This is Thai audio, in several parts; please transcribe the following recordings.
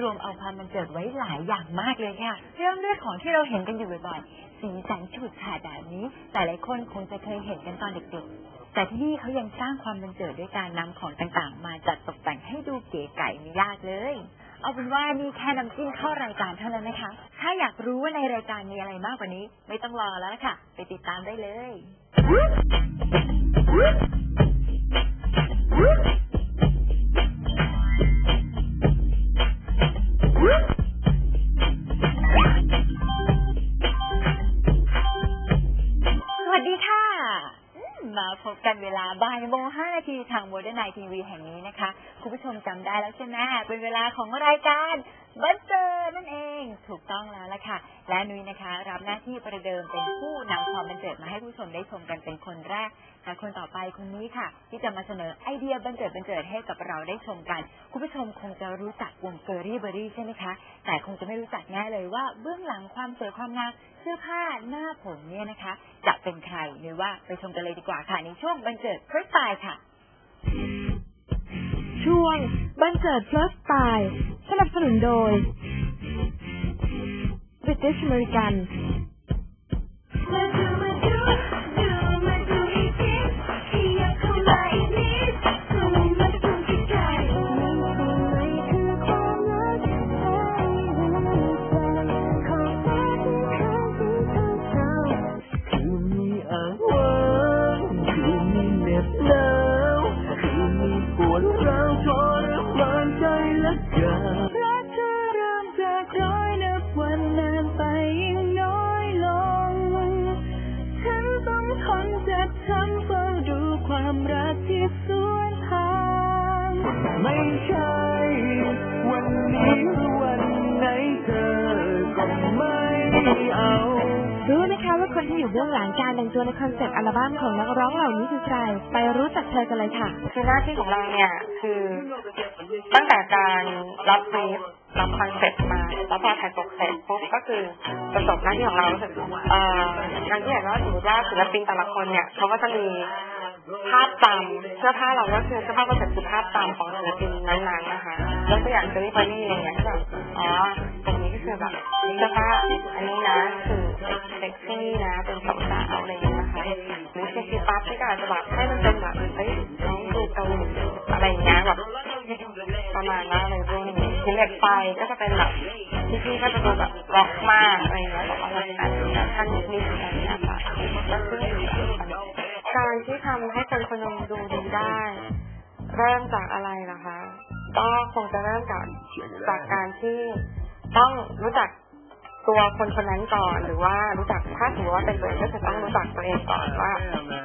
รวมเอาความบันเจิดไว้หลายอย่างมากเลยค่ะ เริ่มด้วยของที่เราเห็นกันอยู่บ่อยๆ สีสันฉูดฉาดแบบนี้หลายคนคงจะเคยเห็นกันตอนเด็กๆ แต่ที่นี่เขายังสร้างความบันเจิดด้วยการนำของต่างๆ มาจัดตกแต่งให้ดูเก๋ไก๋ไม่ยากเลย เอาเป็นว่านี่แค่น้ำจิ้มเข้ารายการเท่านั้นนะคะ ถ้าอยากรู้ว่าในรายการมีอะไรมากกว่านี้ ไม่ต้องรอแล้วค่ะ ไปติดตามได้เลยส บ่ายโมงห้านาทีทางโมเดิร์นไนทีวีแห่งนี้นะคะ คุณผู้ชมจำได้แล้วใช่ไหมเป็นเวลาของรายการบัสเจ ถูกต้องแล้วละค่ะ และนุ้ยนะคะ รับหน้าที่ประเดิมเป็นผู้นำความบันเจิดมาให้ผู้ชมได้ชมกันเป็นคนแรกค่ะคนต่อไปคนนี้ค่ะ ที่จะมาเสนอไอเดียบันเจิดบันเจิดให้กับเราได้ชมกัน คุณผู้ชมคงจะรู้จักวงเกอรี่เบอรี่ใช่ไหมคะ แต่คงจะไม่รู้จักแน่เลยว่าเบื้องหลังความสวยความงามเสื้อผ้าหน้าผมเนี่ยนะคะ จะเป็นใครหรือว่าไปชมกันเลยดีกว่าค่ะในช่วงบันเจิดเพื่อตายค่ะช่วงบันเจิด plus style สนับสนุนโดย British American ช้ำเฝ้าดูความรักที่สวนทางไม่ใช่วันนี้หรือวันไหนเธอก็ไม่เอารู้ไหมคะว่าคนที่อยู่เบื้องหลังการแต่งตัวในคอนเซ็ปต์อัลบั้มของนักร้องเหล่านี้คือใคร ไปรู้จักเธอกันเลยค่ะ คือหน้าที่ของเราเนี่ย คือ ตั้งแต่การรับบรีฟ รับคอนเซ็ปต์มาแล้วพอถ่ายปกเสร็จปุ๊บก็คือประสบหน้าที่ของเราก็คือเอ่อการที่เห็นว่าสมมติว่าศิลปินแต่ละคนเนี่ยเขาก็จะมีภาพจำเสื้อผ้าเราก็คือเสื้อผ้าคอนเซ็ปต์คือภาพจำของศิลปินนั้นๆนะคะยกตัวอย่างเซรีพานี่อะไรเงี้ยก็แบบอ๋อตรงนี้ก็คือแบบเสื้อผ้าอันนี้นะคือเซ็กซี่นะเป็นสาวๆอะไรเงี้ยนะคะหรือเซ็กซี่ปั๊บที่ก็อาจจะแบบให้มันเป็นแบบเฮ้ยน้องดูเกาหลีอะไรเงี้ยแบบประมาณนั้นอะไรพวกนี้หินเหล็กไฟก็จะเป็นแบบพี่ๆก็จะดูแบบร็อกมากอะไรเงี้ยแต่ว่ามันอาจจะท่านนิดๆอะไรเงี้ยค่ะก็ขึ้อยู่กับการที่ทำให้คนคนนึงดูดีได้เริ่มจากอะไรนะคะ ก็คงจะเริ่มจากจากการที่ต้องรู้จักตัวคนคนนั้นก่อนหรือว่ารู้จักถ้าถือว่าเป็นตัวเองก็จะต้องรู้จักตัวเองก่อนว่า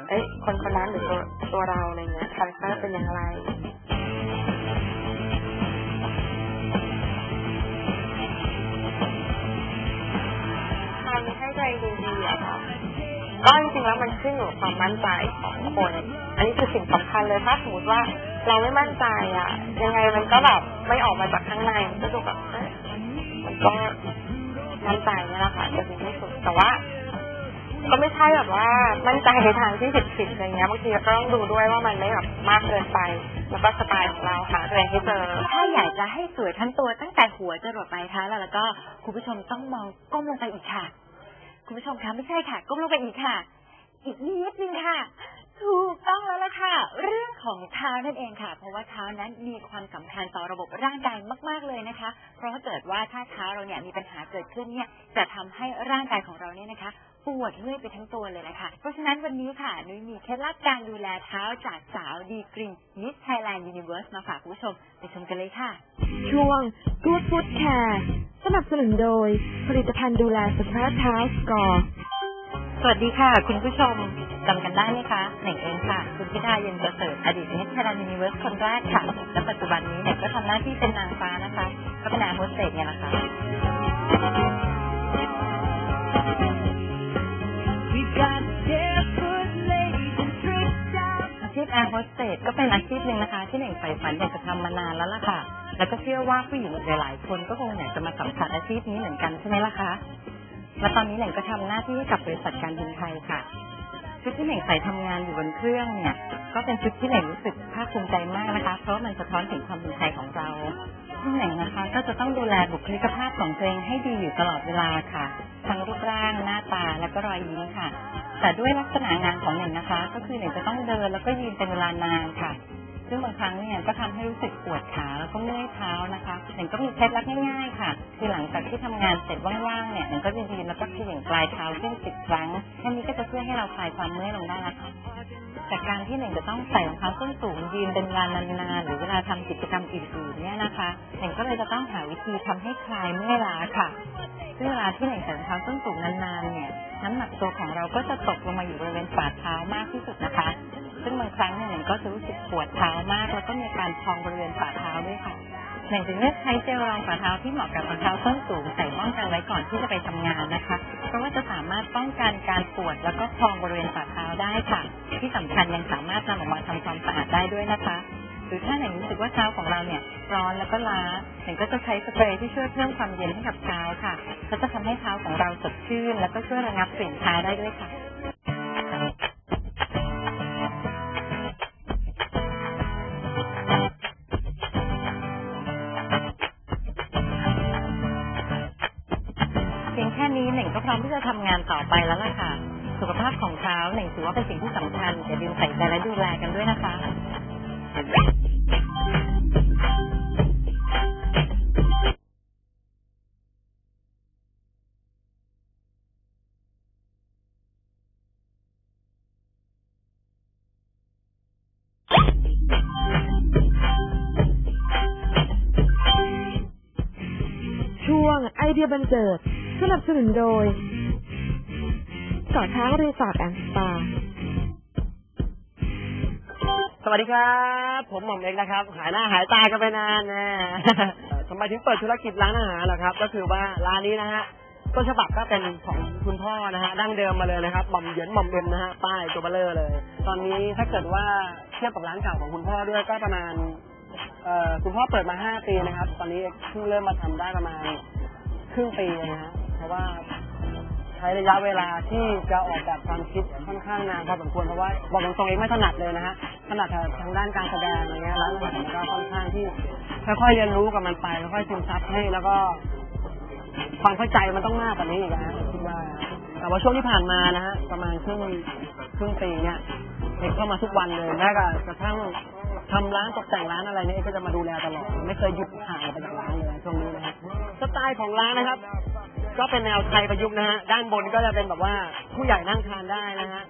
เอ้ยคนคนนั้นหรือตัวตัวเราอะไรเงี้ยคาแรคเตอร์เป็นอย่างไร ก็จริงๆแล้วมันขึ้นอยู่กับความมั่นใจของคน อันนี้คือสิ่งสำคัญเลยถ้าสมมติว่าเราไม่มั่นใจอะยังไงมันก็แบบไม่ออกมาจากข้างในมันก็ดูแบบเอ๊ะมันก็มั่นใจนี่แหละค่ะจะดีที่สุดแต่ว่าก็ไม่ใช่แบบว่ามั่นใจในทางที่ผิดๆอะไรเงี้ยบางทีก็ต้องดูด้วยว่ามันไม่แบบมากเกินไปแล้วก็สไตล์ของเราหาตัวเองให้เจอถ้าอยากจะให้สวยทั้งตัวตั้งแต่หัวจรดปลายเท้าแล้วแล้วก็คุณผู้ชมต้องมองก้มลงไปอีกค่ะ คุณผู้ชมคะไม่ใช่ค่ะ ก้มลงไปอีกค่ะ อีกนิดนึงค่ะ ถูกต้องแล้วล่ะค่ะ เรื่องของเท้านั่นเองค่ะ เพราะว่าเท้านั้นมีความสำคัญต่อระบบร่างกายมาก ๆเลยนะคะ เพราะถ้าเกิดว่าถ้าเท้าเราเนี่ยมีปัญหาเกิดขึ้นเนี่ยจะทำให้ร่างกายของเราเนี่ยนะคะ ปวดเมื่อยไปทั้งตัวเลยแหละค่ะเพราะฉะนั้นวันนี้ค่ะนุ้ยมีเคล็ดลับการดูแลเท้าจากสาวดีกรีนมิสไทยแลนด์ยูนิเวิร์สมาฝากคุณผู้ชมไปชมกันเลยค่ะ ช่วง Good Food Care สนับสนุนโดย ผลิตภัณฑ์ดูแลสุขภาพเท้าสกอร์สวัสดีค่ะ คุณผู้ชมจำกันได้ไหมคะเหน่งเองค่ะคุณพิธาเย็นประเสริฐอดีตมิสไทยแลนด์ยูนิเวิร์สคนแรกค่ะและปัจจุบันนี้เนี่ยก็ทำหน้าที่เป็นนางฟ้านะคะ ก็เป็นแอร์โฮสเตสเนี่ยแหละค่ะ สเตสก็เป็นอาชีพหนึ่งนะคะ ที่หน่งใฝ่ฝันอยากจะทำมานานแล้วล่ะค่ะ แล้วก็เชื่อว่าผู้หญิงหลายๆคนก็คงอยากจะมาสัมผัสอาชีพนี้เหมือนกันใช่ไหมล่ะคะ และตอนนี้หน่งก็ทำหน้าที่ให้กับบริษัทการบินไทยค่ะชุดที่หน่งใส่ทำงานอยู่บนเครื่องเนี่ย ก็เป็นชุดที่หน่งรู้สึกภาคภูมิใจมากนะคะ เพราะมันสะท้อนถึงความเป็นไทยของเราซึ่หน่งนะคะ ก็จะต้องดูแลบุคลิกภาพของตัวเองให้ดีอยู่ตลอดเวลาค่ะ ทั้งรูปร่างหน้าตาและก็รอยยิ้มค่ะ แต่ด้วยลักษณะงานของหน่งนะคะ ก็คือหน่งจะต้องเดินแล้วก็ยืนเป็นเวลานานค่ะ ซึ่งบางครั้งเนี่ยก็ทำให้รู้สึกปวดขาแล้วก็เมื่อยเท้านะคะหน่งก็มีเคล็ดลับง่ายๆค่ะ คือหลังจากที่ทำงานเสร็จว่างๆเนี่ยหน่งก็จะยืนแล้วก็เขย่งปลายเท้าขึ้นสิบครั้งแค่นี้ก็จะช่วยให้เราคลายความเมื่อยลงได้แล้วค่ะจากการที่หน่งจะต้องใส่รองเท้าส้นสูงยืนเป็นเวลานานๆหรือเวลาทำกิจกรรมอื่นๆเนี่ยนะคะหน่งก็เลยจะต้องหาวิธีทำให้คลายเมื่อยล้าค่ะ ซึ่งเวลาที่เหน่งใส่รองเท้าส้นสูงนานๆเนี่ยน้ำหนักตัวของเราก็จะตกลงมาอยู่บริเวณฝ่าเท้ามากที่สุดนะคะ ซึ่งบางครั้งเนี่ยเหน่งก็จะรู้สึกปวดเท้ามาก แล้วก็มีการพองบริเวณฝ่าเท้าด้วยค่ะหน่งจึงเลือกใช้เจลรองฝ่าเท้าที่เหมาะกับรองเท้าส้นสูงใส่ป้องกันไว้ก่อนที่จะไปทำงานนะคะ เพราะว่าจะสามารถป้องกันการปวดแล้วก็พองบริเวณฝ่าเท้าได้ค่ะ ที่สำคัญยังสามารถนำออกมาทำความสะอาดได้ด้วยนะคะ หรือถ้าไหนรู้สึกว่าเท้าของเราเนี่ยร้อนแล้วก็ล้าหนก็จะใช้สเปรย์ที่ช่วยเพิ่มความเย็นให้กับเท้าค่ะก็จะทำให้เท้าของเราสดชื่น แล้วก็ช่วยระงับกลิ่นเท้าได้ด้วยค่ะเพียงแค่นี้หน่งก็พร้อมที่จะทำงานต่อไปแล้วล่ะค่ะ สุขภาพของเท้าหน่งถือว่าเป็นสิ่งที่สำคัญอย่าลืมใส่ใจและดูแลกันด้วยนะคะ เดียบันเจิด สนับสนุนโดยเกาะช้างรีสอร์ทแอนด์สปา สวัสดีครับ ผมหม่อมเอกนะครับ หายหน้าหายตากันไปนานน่ทำไมถึงเปิดธุรกิจร้านอาหารล่ะครับ ก็คือว่าร้านนี้นะฮะต้นฉบับก็เป็นของคุณพ่อนะฮะดั้งเดิมมาเลยนะครับหม่อมเหยินหม่อมเอ็มนะฮะป้ายตัวเบลเลอร์เลย ตอนนี้ถ้าเกิดว่าเทียบกับร้านเก่าของคุณพ่อด้วยก็ประมาณเอ่อคุณพ่อเปิดมาห้าปีนะครับ ตอนนี้เพิ่งเริ่มมาทำได้ประมาณ ครึ่งปีนะฮะเพราะว่าใช้ระยะเวลาที่จะออกแบบความคิดค่อนข้างนานพอสมควรเพราะว่าบอกตรงๆเองไม่ถนัดเลยนะฮะถนัดทางด้านการแสดงอะไรเงี้ยร้านอาหารก็ค่อนข้างที่ค่อยๆเรียนรู้กับมันไปค่อยๆซึมซับให้แล้วก็ความเข้าใจมันต้องมากกว่านี้อีกนะคิดว่าแต่ว่าช่วงที่ผ่านมานะฮะประมาณครึ่งครึ่งปีเนี่ยเอกเข้ามาทุกวันเลยแม้กระทั่งทำร้านตกแต่งร้านอะไรเนี่ยเอกก็จะมาดูแลตลอดไม่เคยหยุดห่างไปจากร้านเลยช่วงนี้นะฮะ สไตล์ของร้านนะครับ ก็เป็นแนวไทยประยุกต์นะฮะ ด้านบนก็จะเป็นแบบว่าผู้ใหญ่นั่งทานได้นะฮะ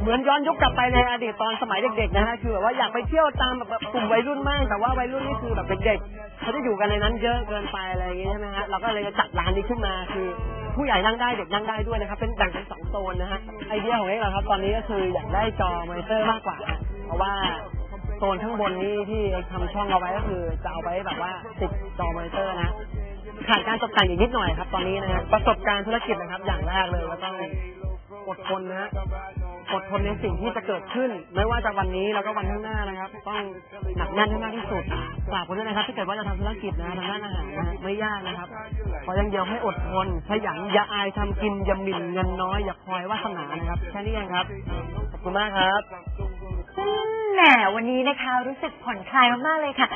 เหมือนย้อนยุคกลับไปในอดีตตอนสมัยเด็กๆนะฮะ คือแบบว่าอยากไปเที่ยวตามแบบกลุ่มวัยรุ่นมาก แต่ว่าวัยรุ่นนี่คือแบบเด็กๆเขาจะอยู่กันในนั้นเยอะเกินไปอะไรอย่างเงี้ยใช่ไหมฮะ เราก็เลยจะจัดร้านนี้ขึ้นมาคือผู้ใหญ่นั่งได้เด็กนั่งได้ด้วยนะครับ เป็นแบ่งเป็นสองโซนนะฮะ ไอเดียของเอกเราครับ ตอนนี้ก็คืออยากได้จอมอนิเตอร์มากกว่า เพราะว่าโซนข้างบนนี้ที่ทำช่องเอาไว้ก็คือจะเอาไว้แบบว่าติดจอมอนิเตอร์นะ ขาดการตกแต่งอีกนิดหน่อยครับ ตอนนี้นะฮะประสบการณ์ธุรกิจนะครับ อย่างแรกเลยก็ต้องอดทนนะฮะอดทนในสิ่งที่จะเกิดขึ้น ไม่ว่าจะวันนี้แล้วก็วันข้างหน้านะครับ ต้องหนักแน่นให้มากที่สุดฝากคนด้วยนะครับถ้าเกิดว่าจะทำธุรกิจนะทางด้านอาหารนะไม่ยากนะครับขออย่างเดียวให้อดทนขยันอย่าอายทำกินอย่าหมิ่นเงินน้อยอย่าคอยวาสนานะครับแค่นี้เองครับขอบคุณมากครับแหมวันนี้นะคะรู้สึกผ่อนคลายมากๆเลยค่ะ